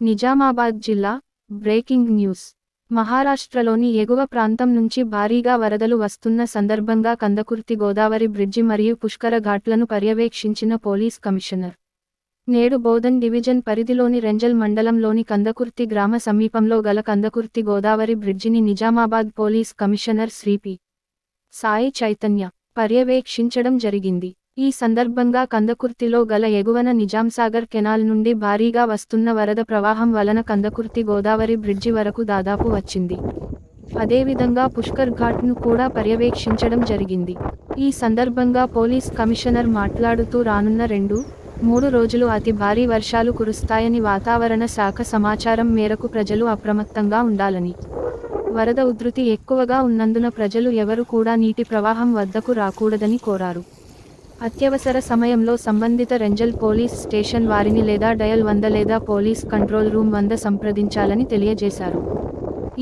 నిజామాబాద్ జిల్లా breaking news. మహారాష్ట్రలోని ఎగువ ప్రాంతం నుంచి భారీగా వరదలు వస్తున్న సందర్భంగా కందకుర్తి గోదావరి బ్రిడ్జి మరియు పుష్కర ఘాట్లను పర్యవేక్షించిన పోలీస్ కమిషనర్. నేడు బోధన్ డివిజన్ పరిధిలోని రెంజల్ మండలంలోని కందకుర్తి గ్రామ సమీపంలో గల కందకుర్తి గోదావరి బ్రిడ్జిని నిజామాబాద్ పోలీస్ కమిషనర్ శ్రీపి సాయి చైతన్య పర్యవేక్షించడం జరిగింది. ఈ సందర్భంగా కందకుర్తిలో గల ఎగువన నిజాంసాగర్ కెనాల్ నుండి భారీగా వస్తున్న వరద ప్రవాహం వలన కందకుర్తి గోదావరి బ్రిడ్జి వరకు దాదాపు వచ్చింది. అదేవిధంగా పుష్కర్ ఘాట్ను కూడా పర్యవేక్షించడం జరిగింది. ఈ సందర్భంగా పోలీస్ కమిషనర్ మాట్లాడుతూ రానున్న రెండు మూడు రోజులు అతి భారీ వర్షాలు కురుస్తాయని వాతావరణ శాఖ సమాచారం మేరకు ప్రజలు అప్రమత్తంగా ఉండాలని. వరద ఉధృతి ఎక్కువగా ఉన్నందున ప్రజలు ఎవరు కూడా నీటి ప్రవాహం వద్దకు రాకూడదని కోరారు. అత్యవసర సమయంలో సంబంధిత రెంజల్ పోలీస్ స్టేషన్ వారిని లేదా డయల్ వంద లేదా పోలీస్ కంట్రోల్ రూమ్ వంద సంప్రదించాలని తెలియజేశారు.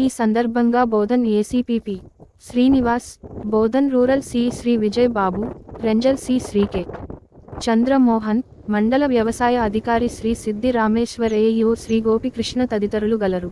ఈ సందర్భంగా Bodhan ACP P Srinivas Bodhan rural C Sri Vijay Babu Renjal C Sri K Chandramohan మండల వ్యవసాయ అధికారి శ్రీ సిద్ధి రామేశ్వర్ శ్రీ గోపికృష్ణ తదితరులు గలరు.